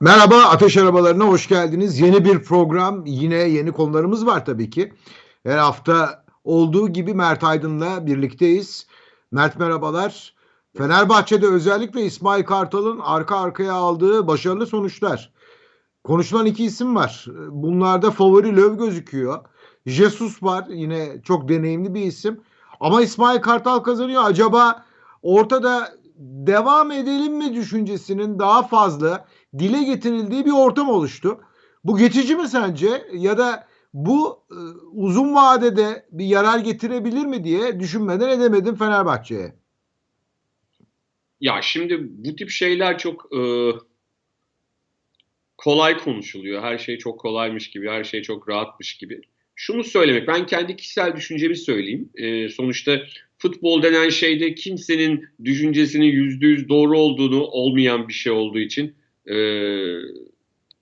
Merhaba Ateş Arabalarına hoş geldiniz. Yeni bir program, yine yeni konularımız var tabii ki. Her hafta olduğu gibi Mert Aydın'la birlikteyiz. Mert merhabalar. Fenerbahçe'de özellikle İsmail Kartal'ın arka arkaya aldığı başarılı sonuçlar. Konuşulan iki isim var. Bunlarda favori Löw gözüküyor. Jesus var yine çok deneyimli bir isim. Ama İsmail Kartal kazanıyor. Acaba ortada devam edelim mi düşüncesinin daha fazla dile getirildiği bir ortam oluştu. Bu geçici mi sence ya da bu e, uzun vadede bir yarar getirebilir mi diye düşünmeden edemedim Fenerbahçe'ye. Ya şimdi bu tip şeyler çok e, kolay konuşuluyor. Her şey çok kolaymış gibi, her şey çok rahatmış gibi. Şunu söylemek, ben kendi kişisel düşüncemi söyleyeyim. E, sonuçta futbol denen şeyde kimsenin düşüncesinin yüzde yüz doğru olduğunu olmayan bir şey olduğu için e,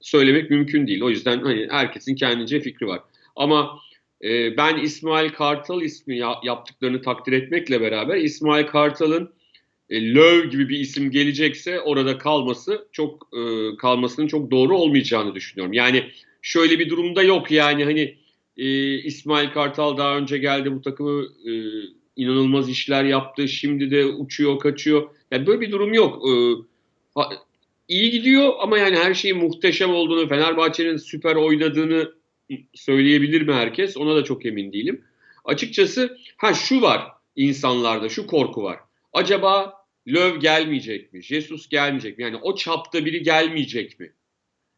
söylemek mümkün değil. O yüzden hani herkesin kendince fikri var. Ama e, ben İsmail Kartal ismi ya, yaptıklarını takdir etmekle beraber İsmail Kartal'ın e, Löw gibi bir isim gelecekse orada kalması çok e, kalmasının çok doğru olmayacağını düşünüyorum. Yani şöyle bir durumda yok yani hani e, İsmail Kartal daha önce geldi bu takımı e, inanılmaz işler yaptı. Şimdi de uçuyor, kaçıyor. Yani böyle bir durum yok. E, iyi gidiyor ama yani her şeyin muhteşem olduğunu, Fenerbahçe'nin süper oynadığını söyleyebilir mi herkes? Ona da çok emin değilim. Açıkçası ha şu var insanlarda, şu korku var. Acaba Löw gelmeyecek mi? Jesus gelmeyecek mi? Yani o çapta biri gelmeyecek mi?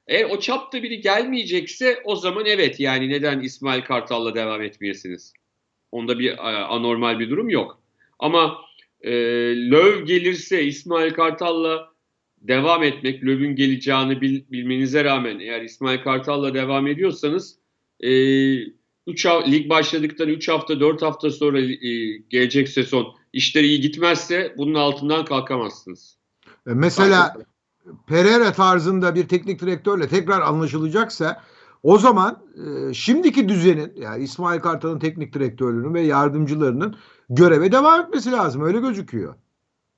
Eğer o çapta biri gelmeyecekse o zaman evet yani neden İsmail Kartal'la devam etmeyesiniz? Onda bir e, anormal bir durum yok. Ama e, Löw gelirse İsmail Kartal'la devam etmek, Löw'ün geleceğini bil, bilmenize rağmen eğer İsmail Kartal'la devam ediyorsanız e, 3 lig başladıktan 3 hafta 4 hafta sonra e, gelecek sezon işler iyi gitmezse bunun altından kalkamazsınız. E, mesela Pereira tarzında bir teknik direktörle tekrar anlaşılacaksa o zaman e, şimdiki düzenin yani İsmail Kartal'ın teknik direktörlüğünün ve yardımcılarının göreve devam etmesi lazım. Öyle gözüküyor.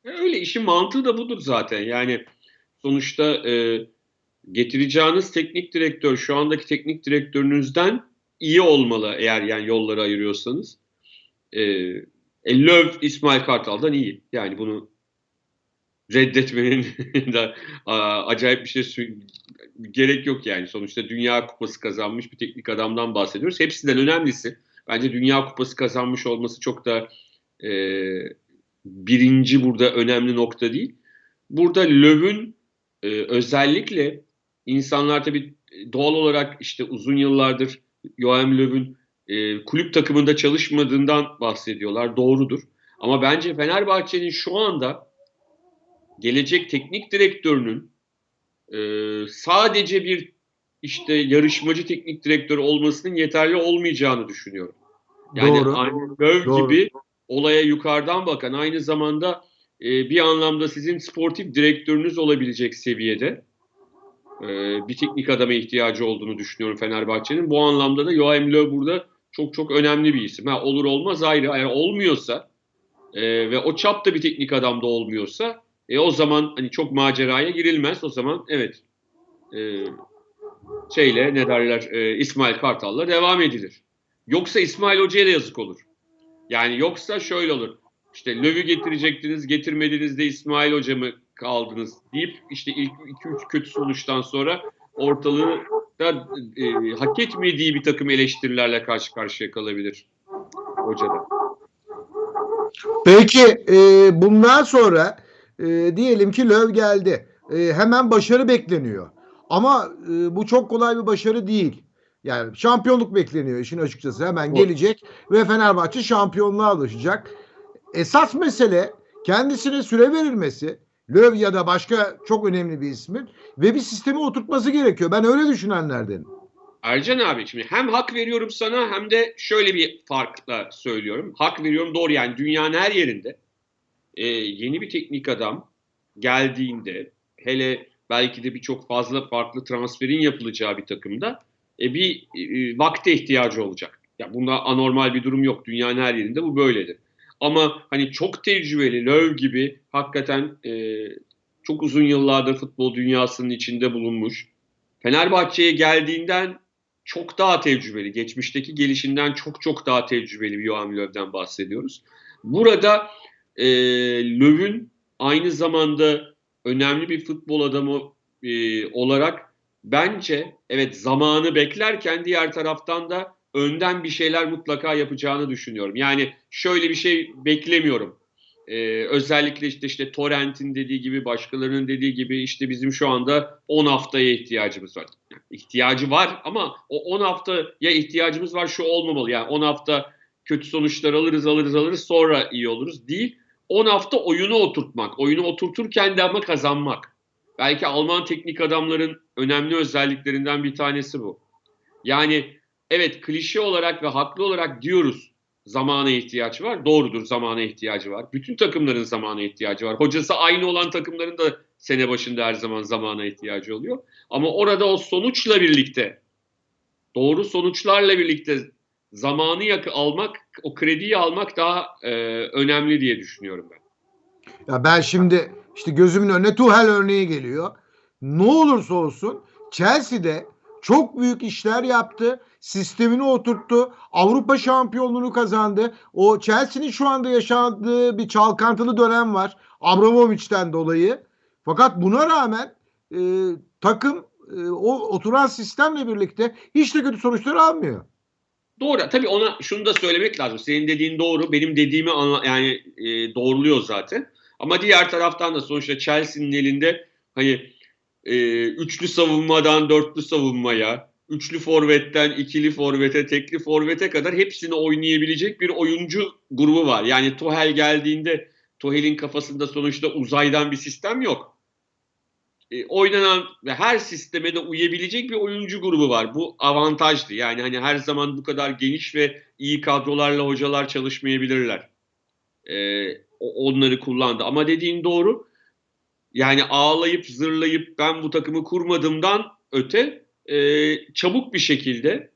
E, öyle işin mantığı da budur zaten. Yani sonuçta e, getireceğiniz teknik direktör şu andaki teknik direktörünüzden iyi olmalı eğer yani yolları ayırıyorsanız. E, e, Löw İsmail Kartal'dan iyi. Yani bunu reddetmenin de acayip bir şey gerek yok yani. Sonuçta Dünya Kupası kazanmış bir teknik adamdan bahsediyoruz. Hepsinden önemlisi bence Dünya Kupası kazanmış olması çok da e, birinci burada önemli nokta değil. Burada Löw'ün e, özellikle insanlar tabii doğal olarak işte uzun yıllardır Joachim Löw'ün e, kulüp takımında çalışmadığından bahsediyorlar. Doğrudur. Ama bence Fenerbahçe'nin şu anda gelecek teknik direktörünün e, sadece bir işte yarışmacı teknik direktör olmasının yeterli olmayacağını düşünüyorum. Yani Doğru. aynı Löw gibi olaya yukarıdan bakan aynı zamanda e, bir anlamda sizin sportif direktörünüz olabilecek seviyede e, bir teknik adama ihtiyacı olduğunu düşünüyorum Fenerbahçe'nin. Bu anlamda da Joachim Löw burada çok çok önemli bir isim. Ha, olur olmaz ayrı. Eğer olmuyorsa e, ve o çapta bir teknik adam da olmuyorsa e, o zaman hani çok maceraya girilmez. O zaman evet e, şeyle ne derler e, İsmail Kartal'la devam edilir. Yoksa İsmail Hoca'ya da yazık olur. Yani yoksa şöyle olur. İşte Löw'ü getirecektiniz, getirmediniz de İsmail Hoca mı kaldınız deyip işte ilk 2-3 kötü sonuçtan sonra ortalığı da e, hak etmediği bir takım eleştirilerle karşı karşıya kalabilir hocada. Peki e, bundan sonra e, diyelim ki Löw geldi. E, hemen başarı bekleniyor. Ama e, bu çok kolay bir başarı değil. Yani şampiyonluk bekleniyor işin açıkçası. Hemen gelecek ve Fenerbahçe şampiyonluğa ulaşacak. Esas mesele kendisine süre verilmesi. Löw ya da başka çok önemli bir ismin ve bir sistemi oturtması gerekiyor. Ben öyle düşünenlerdenim. Ercan abi şimdi hem hak veriyorum sana hem de şöyle bir farkla söylüyorum. Hak veriyorum doğru yani dünyanın her yerinde e, yeni bir teknik adam geldiğinde hele belki de birçok fazla farklı transferin yapılacağı bir takımda e, bir e, vakte ihtiyacı olacak. Ya bunda anormal bir durum yok. Dünyanın her yerinde bu böyledir. Ama hani çok tecrübeli Löw gibi hakikaten e, Çok uzun yıllardır futbol dünyasının içinde bulunmuş. Fenerbahçe'ye geldiğinden çok daha tecrübeli, geçmişteki gelişinden çok çok daha tecrübeli bir Johan Löw'den bahsediyoruz. Burada e, Löw'ün aynı zamanda önemli bir futbol adamı e, olarak bence evet zamanı beklerken diğer taraftan da önden bir şeyler mutlaka yapacağını düşünüyorum. Yani şöyle bir şey beklemiyorum. Ee, özellikle işte işte Torrent'in dediği gibi, başkalarının dediği gibi işte bizim şu anda 10 haftaya ihtiyacımız var. Yani ihtiyacı var ama o 10 haftaya ihtiyacımız var şu olmamalı. Yani 10 hafta kötü sonuçlar alırız alırız alırız sonra iyi oluruz değil. 10 hafta oyunu oturtmak. Oyunu oturturken de ama kazanmak. Belki Alman teknik adamların önemli özelliklerinden bir tanesi bu. Yani evet klişe olarak ve haklı olarak diyoruz zamana ihtiyaç var. Doğrudur zamana ihtiyacı var. Bütün takımların zamana ihtiyacı var. Hocası aynı olan takımların da sene başında her zaman zamana ihtiyacı oluyor. Ama orada o sonuçla birlikte doğru sonuçlarla birlikte zamanı yakı almak, o krediyi almak daha e, önemli diye düşünüyorum ben. Ya ben şimdi işte gözümün önüne Tuhel örneği geliyor. Ne olursa olsun Chelsea'de çok büyük işler yaptı. Sistemini oturttu. Avrupa şampiyonluğunu kazandı. O Chelsea'nin şu anda yaşadığı bir çalkantılı dönem var. Abramovich'ten dolayı. Fakat buna rağmen e, takım e, o oturan sistemle birlikte hiç de kötü sonuçlar almıyor. Doğru. Tabii ona şunu da söylemek lazım. Senin dediğin doğru. Benim dediğimi anla, yani e, doğruluyor zaten. Ama diğer taraftan da sonuçta Chelsea'nin elinde hani e, üçlü savunmadan dörtlü savunmaya, üçlü forvetten ikili forvete, tekli forvete kadar hepsini oynayabilecek bir oyuncu grubu var. Yani Tuhel geldiğinde Tuhel'in kafasında sonuçta uzaydan bir sistem yok. E, oynanan ve her sisteme de uyabilecek bir oyuncu grubu var. Bu avantajlı. Yani hani her zaman bu kadar geniş ve iyi kadrolarla hocalar çalışmayabilirler. E, onları kullandı. Ama dediğin doğru. Yani ağlayıp zırlayıp ben bu takımı kurmadığımdan öte e, çabuk bir şekilde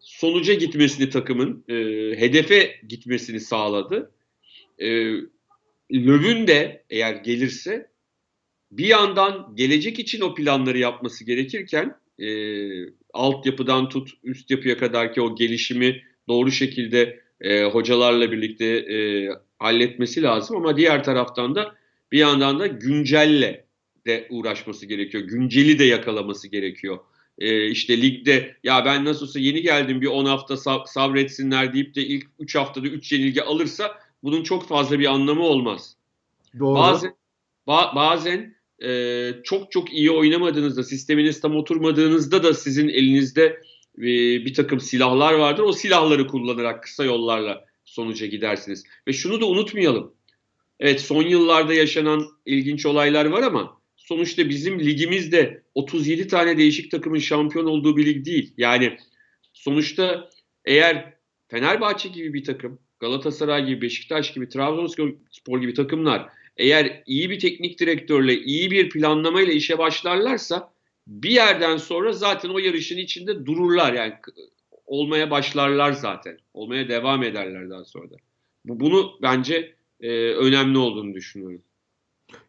sonuca gitmesini takımın, e, hedefe gitmesini sağladı. E, Löw'ün de eğer gelirse bir yandan gelecek için o planları yapması gerekirken e, altyapıdan tut üst yapıya kadar ki o gelişimi doğru şekilde e, hocalarla birlikte e, halletmesi lazım ama diğer taraftan da bir yandan da güncelle de uğraşması gerekiyor. Günceli de yakalaması gerekiyor. Ee, işte ligde ya ben nasılsa yeni geldim bir 10 hafta sab- sabretsinler deyip de ilk 3 haftada 3 yenilgi alırsa bunun çok fazla bir anlamı olmaz. Doğru. Bazen ba- bazen e, çok çok iyi oynamadığınızda, sisteminiz tam oturmadığınızda da sizin elinizde e, bir takım silahlar vardır. O silahları kullanarak kısa yollarla sonuca gidersiniz. Ve şunu da unutmayalım. Evet son yıllarda yaşanan ilginç olaylar var ama sonuçta bizim ligimizde 37 tane değişik takımın şampiyon olduğu bir lig değil. Yani sonuçta eğer Fenerbahçe gibi bir takım, Galatasaray gibi, Beşiktaş gibi, Trabzonspor gibi takımlar eğer iyi bir teknik direktörle, iyi bir planlamayla işe başlarlarsa bir yerden sonra zaten o yarışın içinde dururlar. Yani olmaya başlarlar zaten. Olmaya devam ederler daha sonra da. Bu, bunu bence e, önemli olduğunu düşünüyorum.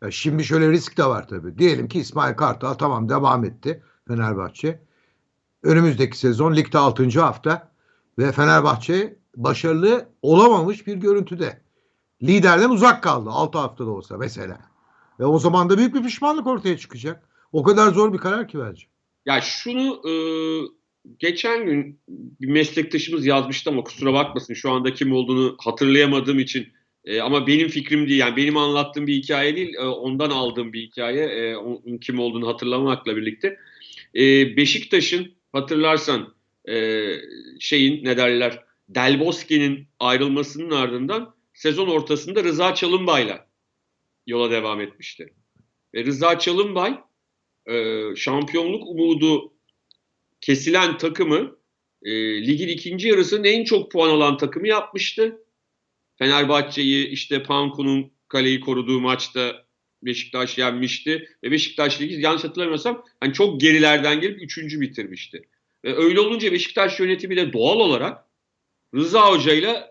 Ya şimdi şöyle risk de var tabii. Diyelim ki İsmail Kartal tamam devam etti Fenerbahçe. Önümüzdeki sezon ligde 6. hafta ve Fenerbahçe başarılı olamamış bir görüntüde. Liderden uzak kaldı 6 haftada olsa mesela. Ve o zaman da büyük bir pişmanlık ortaya çıkacak. O kadar zor bir karar ki bence. Ya şunu e, geçen gün bir meslektaşımız yazmıştı ama kusura bakmasın şu anda kim olduğunu hatırlayamadığım için e, ama benim fikrim değil yani benim anlattığım bir hikaye değil e, ondan aldığım bir hikaye e, onun kim olduğunu hatırlamakla birlikte e, Beşiktaş'ın hatırlarsan e, şeyin ne derler Del Bosque'nin ayrılmasının ardından sezon ortasında Rıza Çalınbay'la yola devam etmişti. Ve Rıza Çalınbay e, şampiyonluk umudu kesilen takımı e, ligin ikinci yarısının en çok puan alan takımı yapmıştı. Fenerbahçe'yi işte Panku'nun kaleyi koruduğu maçta Beşiktaş yenmişti. Ve Beşiktaş ligi yanlış hatırlamıyorsam hani çok gerilerden gelip üçüncü bitirmişti. Ve öyle olunca Beşiktaş yönetimi de doğal olarak Rıza Hoca ile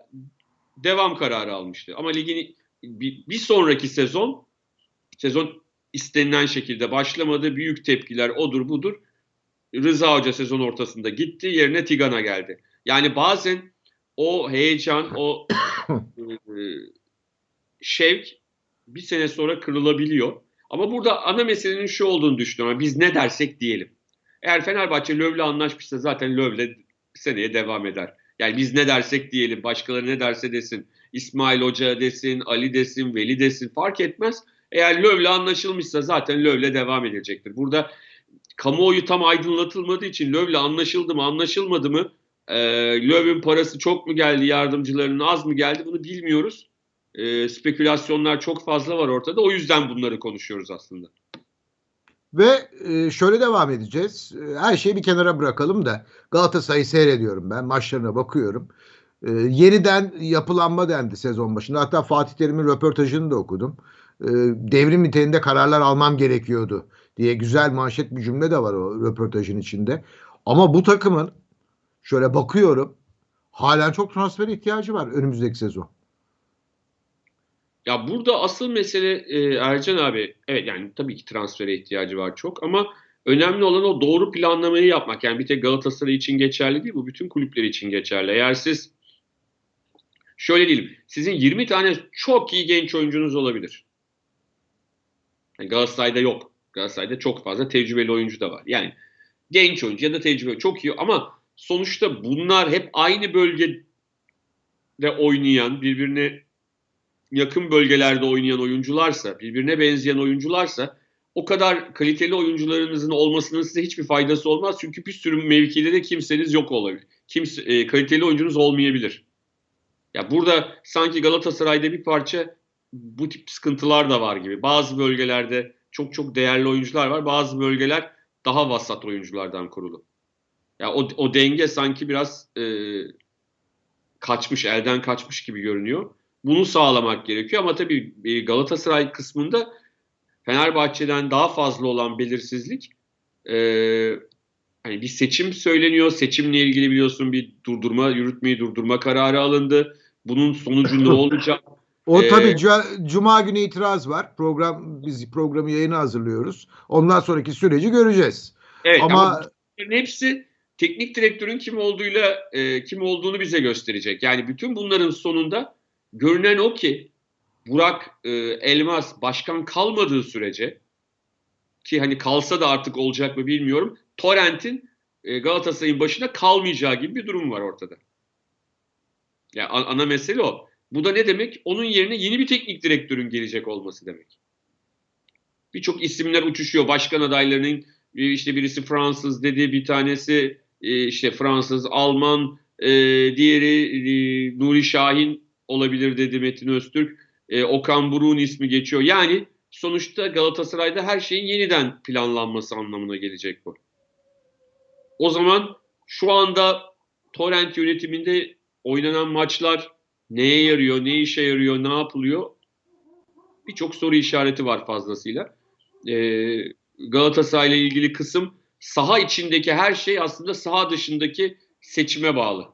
devam kararı almıştı. Ama ligin bir, bir sonraki sezon sezon istenilen şekilde başlamadı. Büyük tepkiler odur budur. Rıza Hoca sezon ortasında gitti. Yerine Tigan'a geldi. Yani bazen o heyecan, o e, şevk bir sene sonra kırılabiliyor. Ama burada ana meselenin şu olduğunu düşünüyorum. Biz ne dersek diyelim. Eğer Fenerbahçe Löv'le anlaşmışsa zaten Löv'le seneye devam eder. Yani biz ne dersek diyelim, başkaları ne derse desin. İsmail Hoca desin, Ali desin, Veli desin fark etmez. Eğer Löv'le anlaşılmışsa zaten Löv'le devam edecektir. Burada kamuoyu tam aydınlatılmadığı için Löv'le anlaşıldı mı, anlaşılmadı mı, e, Löv'ün parası çok mu geldi, yardımcılarının az mı geldi bunu bilmiyoruz. E, spekülasyonlar çok fazla var ortada. O yüzden bunları konuşuyoruz aslında. Ve e, şöyle devam edeceğiz. E, Her şeyi bir kenara bırakalım da Galatasaray'ı seyrediyorum ben. Maçlarına bakıyorum. E, yeniden yapılanma dendi sezon başında. Hatta Fatih Terim'in röportajını da okudum. E, devrim niteliğinde kararlar almam gerekiyordu diye güzel manşet bir cümle de var o röportajın içinde. Ama bu takımın şöyle bakıyorum halen çok transfer ihtiyacı var önümüzdeki sezon. Ya burada asıl mesele e, Ercan abi, evet yani tabii ki transfere ihtiyacı var çok ama önemli olan o doğru planlamayı yapmak. Yani bir tek Galatasaray için geçerli değil, bu bütün kulüpler için geçerli. Eğer siz şöyle diyelim, sizin 20 tane çok iyi genç oyuncunuz olabilir. Yani Galatasaray'da yok. Galatasaray'da çok fazla tecrübeli oyuncu da var. Yani genç oyuncu ya da tecrübeli çok iyi ama sonuçta bunlar hep aynı bölgede oynayan, birbirine yakın bölgelerde oynayan oyuncularsa, birbirine benzeyen oyuncularsa o kadar kaliteli oyuncularınızın olmasının size hiçbir faydası olmaz. Çünkü bir sürü mevkide de kimseniz yok olabilir. Kimse, e, kaliteli oyuncunuz olmayabilir. Ya burada sanki Galatasaray'da bir parça bu tip sıkıntılar da var gibi. Bazı bölgelerde çok çok değerli oyuncular var. Bazı bölgeler daha vasat oyunculardan kurulu. Ya o, o denge sanki biraz e, kaçmış, elden kaçmış gibi görünüyor. Bunu sağlamak gerekiyor ama tabii e, Galatasaray kısmında Fenerbahçe'den daha fazla olan belirsizlik e, hani bir seçim söyleniyor. Seçimle ilgili biliyorsun bir durdurma, yürütmeyi durdurma kararı alındı. Bunun sonucu ne olacak? O Ee, tabii cu- Cuma günü itiraz var. Program biz programı yayını hazırlıyoruz. Ondan sonraki süreci göreceğiz. Evet ama, Ama hepsi teknik direktörün kim olduğuyla e, kim olduğunu bize gösterecek. Yani bütün bunların sonunda görünen o ki Burak e, Elmas başkan kalmadığı sürece ki hani kalsa da artık olacak mı bilmiyorum. Torrent'in e, Galatasaray'ın başına kalmayacağı gibi bir durum var ortada. Ya a- ana mesele o. Bu da ne demek? Onun yerine yeni bir teknik direktörün gelecek olması demek. Birçok isimler uçuşuyor. Başkan adaylarının işte birisi Fransız dedi, bir tanesi e, işte Fransız, Alman, e, diğeri e, Nuri Şahin olabilir dedi Metin Öztürk. E, Okan Buruk'un ismi geçiyor. Yani sonuçta Galatasaray'da her şeyin yeniden planlanması anlamına gelecek bu. O zaman şu anda Torrent yönetiminde oynanan maçlar neye yarıyor, ne işe yarıyor, ne yapılıyor? Birçok soru işareti var fazlasıyla. Ee, Galatasaray ile ilgili kısım saha içindeki her şey aslında saha dışındaki seçime bağlı.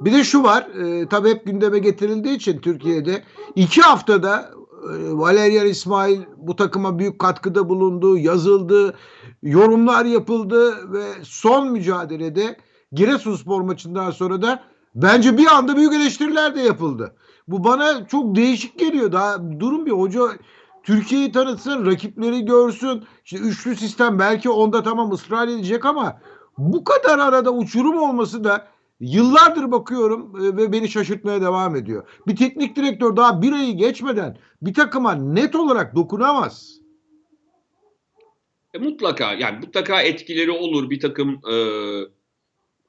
bir de şu var. E, tabii hep gündeme getirildiği için Türkiye'de iki haftada e, Valerian İsmail bu takıma büyük katkıda bulundu, yazıldı, yorumlar yapıldı ve son mücadelede Giresunspor maçından sonra da bence bir anda büyük eleştiriler de yapıldı. Bu bana çok değişik geliyor. Daha durun bir hoca Türkiye'yi tanıtsın, rakipleri görsün. İşte üçlü sistem belki onda tamam ısrar edecek ama bu kadar arada uçurum olması da yıllardır bakıyorum e, ve beni şaşırtmaya devam ediyor. Bir teknik direktör daha bir ayı geçmeden bir takıma net olarak dokunamaz. E, mutlaka yani mutlaka etkileri olur. Bir takım e,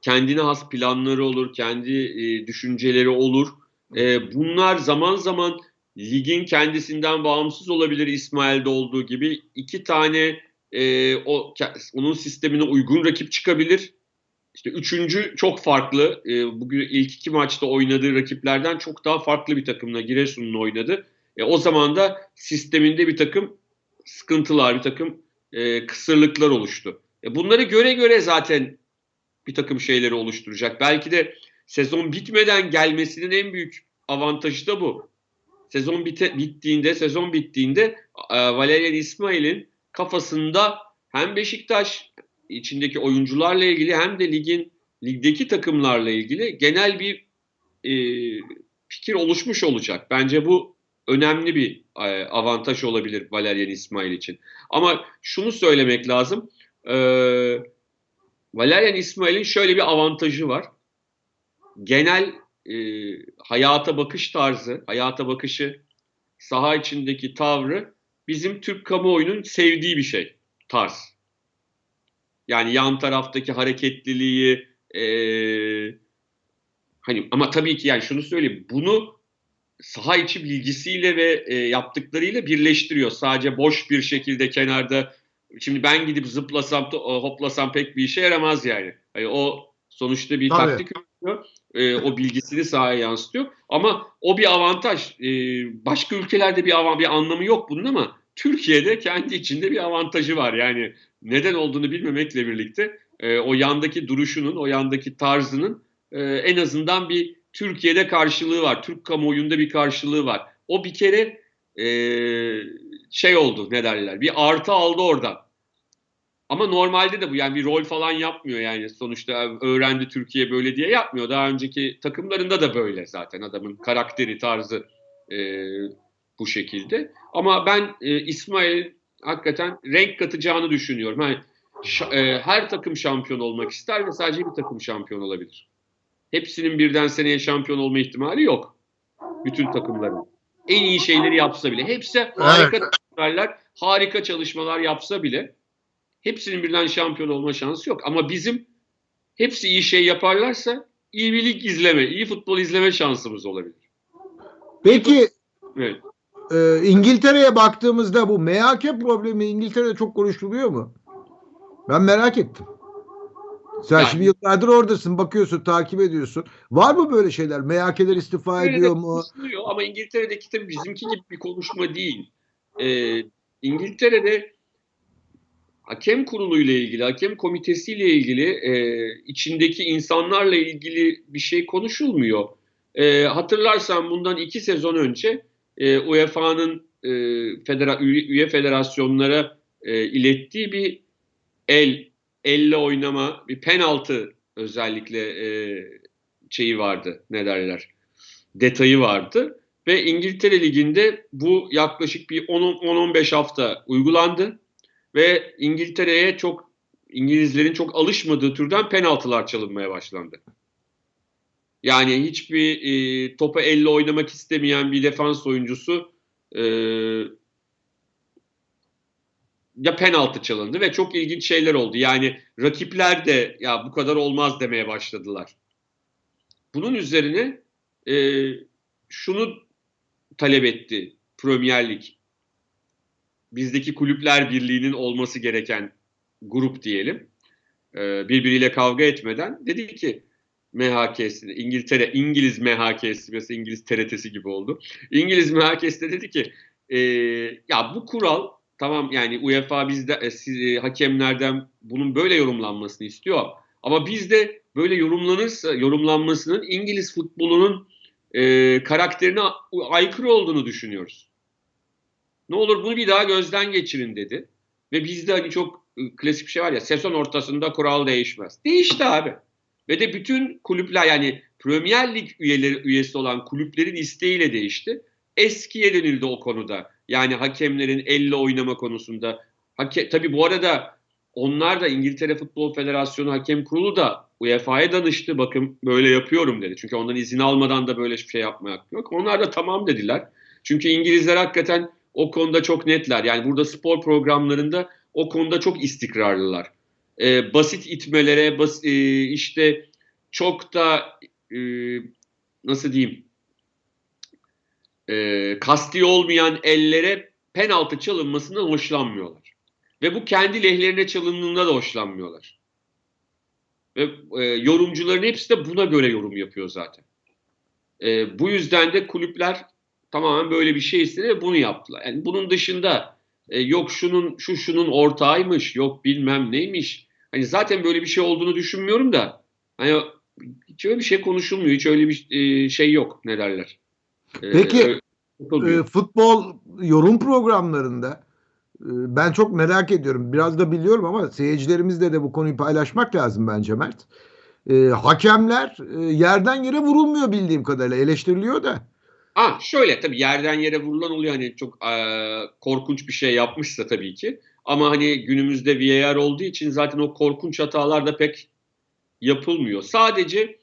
kendine has planları olur, kendi e, düşünceleri olur. E, bunlar zaman zaman ligin kendisinden bağımsız olabilir İsmail'de olduğu gibi. iki tane e, o onun sistemine uygun rakip çıkabilir. İşte üçüncü çok farklı. E, bugün ilk iki maçta oynadığı rakiplerden çok daha farklı bir takımla Giresun'un oynadı. E, o zaman da sisteminde bir takım sıkıntılar, bir takım e, kısırlıklar oluştu. E, bunları göre göre zaten bir takım şeyleri oluşturacak. Belki de sezon bitmeden gelmesinin en büyük avantajı da bu. Sezon bite, bittiğinde sezon bittiğinde e, Valerian İsmail'in kafasında hem Beşiktaş içindeki oyuncularla ilgili hem de ligin ligdeki takımlarla ilgili genel bir e, fikir oluşmuş olacak. Bence bu önemli bir e, avantaj olabilir Valerian İsmail için. Ama şunu söylemek lazım. E, Valerian İsmail'in şöyle bir avantajı var. Genel e, hayata bakış tarzı, hayata bakışı, saha içindeki tavrı bizim Türk kamuoyunun sevdiği bir şey, tarz. Yani yan taraftaki hareketliliği, e, hani ama tabii ki yani şunu söyleyeyim, bunu saha içi bilgisiyle ve e, yaptıklarıyla birleştiriyor. Sadece boş bir şekilde kenarda şimdi ben gidip zıplasam hoplasam pek bir işe yaramaz yani. yani o sonuçta bir Tabii. taktik üretiyor. E, o bilgisini sahaya yansıtıyor. Ama o bir avantaj. E, başka ülkelerde bir avan, bir anlamı yok bunun ama Türkiye'de kendi içinde bir avantajı var. Yani neden olduğunu bilmemekle birlikte e, o yandaki duruşunun, o yandaki tarzının e, en azından bir Türkiye'de karşılığı var. Türk kamuoyunda bir karşılığı var. O bir kere e, şey oldu ne derler bir artı aldı oradan. Ama normalde de bu yani bir rol falan yapmıyor yani sonuçta öğrendi Türkiye böyle diye yapmıyor. Daha önceki takımlarında da böyle zaten adamın karakteri tarzı e, bu şekilde. Ama ben e, İsmail hakikaten renk katacağını düşünüyorum. Yani, e, her takım şampiyon olmak ister ve sadece bir takım şampiyon olabilir. Hepsinin birden seneye şampiyon olma ihtimali yok. Bütün takımların. En iyi şeyleri yapsa bile. Hepsi harika transferler, harika çalışmalar yapsa bile hepsinin birden şampiyon olma şansı yok. Ama bizim hepsi iyi şey yaparlarsa iyi bir lig izleme, iyi futbol izleme şansımız olabilir. Peki Evet. e, İngiltere'ye baktığımızda bu MHK problemi İngiltere'de çok konuşuluyor mu? Ben merak ettim. Sen Yani- şimdi yıllardır oradasın, bakıyorsun, takip ediyorsun. Var mı böyle şeyler? MHK'ler istifa ediyor mu? Ama İngiltere'deki tabii bizimki gibi bir konuşma değil. Ee, İngiltere'de hakem kuruluyla ilgili, hakem komitesiyle ilgili e, içindeki insanlarla ilgili bir şey konuşulmuyor. E, hatırlarsan bundan iki sezon önce e, UEFA'nın e, federa, üye, federasyonlara e, ilettiği bir el, elle oynama, bir penaltı özellikle e, şeyi vardı, ne derler, detayı vardı. Ve İngiltere Ligi'nde bu yaklaşık bir 10-15 hafta uygulandı. Ve İngiltere'ye çok İngilizlerin çok alışmadığı türden penaltılar çalınmaya başlandı. Yani hiçbir e, topa elle oynamak istemeyen bir defans oyuncusu e, ya penaltı çalındı ve çok ilginç şeyler oldu. Yani rakipler de ya bu kadar olmaz demeye başladılar. Bunun üzerine e, şunu talep etti Premier Lig. Bizdeki kulüpler birliğinin olması gereken grup diyelim. E, birbiriyle kavga etmeden dedi ki MHK'si, İngiltere, İngiliz MHK'si, mesela İngiliz TRT'si gibi oldu. İngiliz MHK'si de dedi ki e, ya bu kural tamam yani UEFA bizde e, siz, e, hakemlerden bunun böyle yorumlanmasını istiyor. Ama biz de böyle yorumlanırsa yorumlanmasının İngiliz futbolunun e, karakterine aykırı olduğunu düşünüyoruz. Ne olur bunu bir daha gözden geçirin dedi. Ve bizde hani çok e, klasik bir şey var ya sezon ortasında kural değişmez. Değişti abi. Ve de bütün kulüpler yani Premier Lig üyeleri üyesi olan kulüplerin isteğiyle değişti. Eskiye dönüldü o konuda. Yani hakemlerin elle oynama konusunda. Hake, tabii bu arada onlar da İngiltere Futbol Federasyonu Hakem Kurulu da UEFA'ya danıştı. Bakın böyle yapıyorum dedi. Çünkü ondan izin almadan da böyle bir şey yapmak yok. Onlar da tamam dediler. Çünkü İngilizler hakikaten o konuda çok netler. Yani burada spor programlarında o konuda çok istikrarlılar. Ee, basit itmelere, bas, e, işte çok da e, nasıl diyeyim e, kasti olmayan ellere penaltı çalınmasından hoşlanmıyorlar. Ve bu kendi lehlerine çalındığında da hoşlanmıyorlar. Ve e, yorumcuların hepsi de buna göre yorum yapıyor zaten. E, bu yüzden de kulüpler tamamen böyle bir şey istedi ve bunu yaptılar. Yani bunun dışında e, yok şunun şu şunun ortağıymış, yok bilmem neymiş. Hani zaten böyle bir şey olduğunu düşünmüyorum da. Hani hiç öyle bir şey konuşulmuyor, hiç öyle bir e, şey yok ne derler. E, Peki. ö- Yapılmıyor. e, futbol yorum programlarında e, ben çok merak ediyorum. Biraz da biliyorum ama seyircilerimizle de bu konuyu paylaşmak lazım bence Mert. E, hakemler e, yerden yere vurulmuyor bildiğim kadarıyla eleştiriliyor da. Ha şöyle tabii yerden yere vurulan oluyor hani çok eee, korkunç bir şey yapmışsa tabii ki. Ama hani günümüzde VAR olduğu için zaten o korkunç hatalar da pek yapılmıyor. Sadece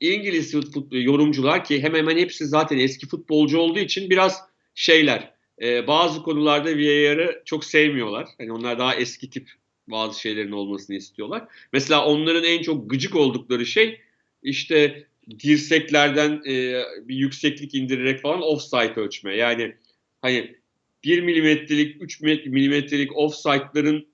İngiliz fut- yorumcular ki hemen hemen hepsi zaten eski futbolcu olduğu için biraz şeyler. eee, bazı konularda VAR'ı çok sevmiyorlar. Hani onlar daha eski tip bazı şeylerin olmasını istiyorlar. Mesela onların en çok gıcık oldukları şey işte dirseklerden e, bir yükseklik indirerek falan offside ölçme. Yani hani 1 milimetrelik, 3 milimetrelik offside'ların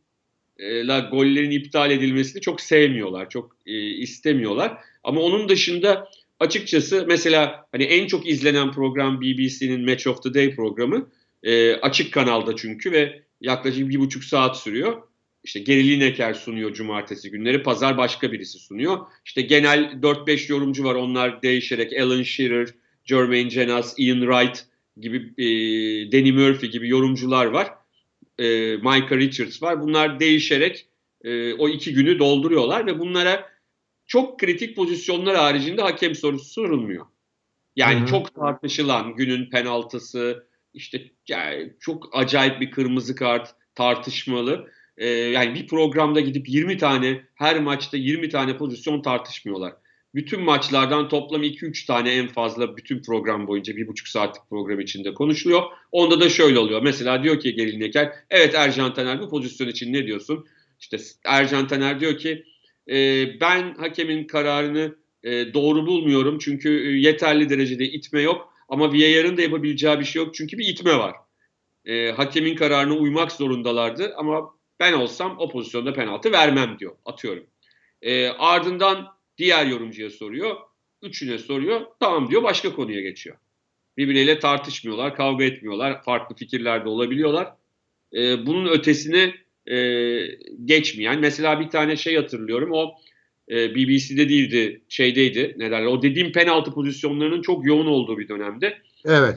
e, la gollerin iptal edilmesini çok sevmiyorlar, çok e, istemiyorlar. Ama onun dışında açıkçası mesela hani en çok izlenen program BBC'nin Match of the Day programı e, açık kanalda çünkü ve yaklaşık bir buçuk saat sürüyor. İşte Gary Lineker sunuyor cumartesi günleri. Pazar başka birisi sunuyor. İşte genel 4-5 yorumcu var. Onlar değişerek Alan Shearer, Jermaine Jenas, Ian Wright gibi e, Danny Murphy gibi yorumcular var. E, Micah Richards var. Bunlar değişerek e, o iki günü dolduruyorlar ve bunlara çok kritik pozisyonlar haricinde hakem sorusu sorulmuyor. Yani Hı hı. çok tartışılan günün penaltısı, işte yani çok acayip bir kırmızı kart tartışmalı. Ee, yani bir programda gidip 20 tane her maçta 20 tane pozisyon tartışmıyorlar. Bütün maçlardan toplam 2-3 tane en fazla bütün program boyunca bir buçuk saatlik program içinde konuşuluyor. Onda da şöyle oluyor. Mesela diyor ki Gelin Neker, evet Ercan Taner bu pozisyon için ne diyorsun? İşte Ercan Taner diyor ki e, ben hakemin kararını e, doğru bulmuyorum çünkü e, yeterli derecede itme yok. Ama VAR'ın da yapabileceği bir şey yok çünkü bir itme var. E, hakemin kararına uymak zorundalardı ama ben olsam o pozisyonda penaltı vermem diyor. Atıyorum. E, ardından diğer yorumcuya soruyor. Üçüne soruyor. Tamam diyor başka konuya geçiyor. Birbirleriyle tartışmıyorlar, kavga etmiyorlar. Farklı fikirlerde olabiliyorlar. E, bunun ötesine e, geçmeyen. Mesela bir tane şey hatırlıyorum. O e, BBC'de değildi, şeydeydi. Ne derler? O dediğim penaltı pozisyonlarının çok yoğun olduğu bir dönemde.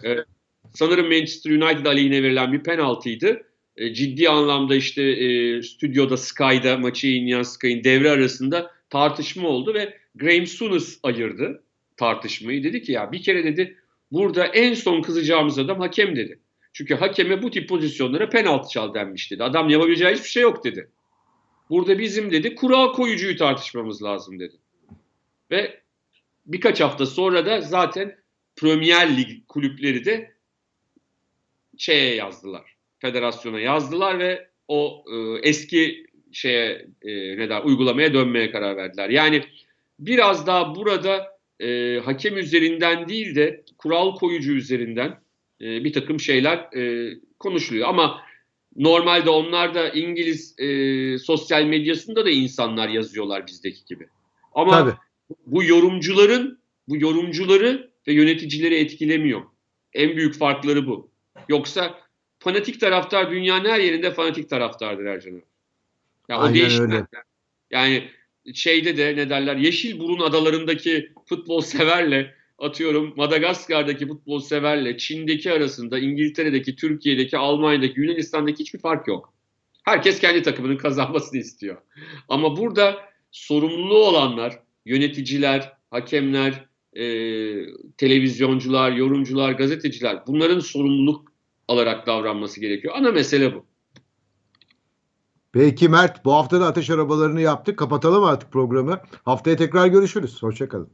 Evet. Sanırım Manchester United aleyhine verilen bir penaltıydı. E, ciddi anlamda işte e, stüdyoda Sky'da maçı yayınlayan Sky'ın devre arasında tartışma oldu ve Graham Souness ayırdı tartışmayı. Dedi ki ya bir kere dedi burada en son kızacağımız adam hakem dedi. Çünkü hakeme bu tip pozisyonlara penaltı çal denmiş dedi. Adam yapabileceği hiçbir şey yok dedi. Burada bizim dedi kural koyucuyu tartışmamız lazım dedi. Ve birkaç hafta sonra da zaten Premier Lig kulüpleri de şeye yazdılar. Federasyona yazdılar ve o e, eski şeye e, ne der uygulamaya dönmeye karar verdiler. Yani biraz daha burada e, hakem üzerinden değil de kural koyucu üzerinden e, bir takım şeyler e, konuşuluyor. Ama normalde onlar da İngiliz e, sosyal medyasında da insanlar yazıyorlar bizdeki gibi. Ama Tabii. bu yorumcuların bu yorumcuları ve yöneticileri etkilemiyor. En büyük farkları bu. Yoksa fanatik taraftar dünyanın her yerinde fanatik taraftardır Ercan abi. Ya o Aynen değişmez. öyle. Yani şeyde de ne derler Yeşilburun adalarındaki futbol severle atıyorum Madagaskar'daki futbol severle Çin'deki arasında İngiltere'deki, Türkiye'deki, Almanya'daki, Yunanistan'daki hiçbir fark yok. Herkes kendi takımının kazanmasını istiyor. Ama burada sorumluluğu olanlar, yöneticiler, hakemler, e, televizyoncular, yorumcular, gazeteciler bunların sorumluluk alarak davranması gerekiyor. Ana mesele bu. Peki Mert bu hafta da ateş arabalarını yaptık. Kapatalım artık programı. Haftaya tekrar görüşürüz. Hoşçakalın.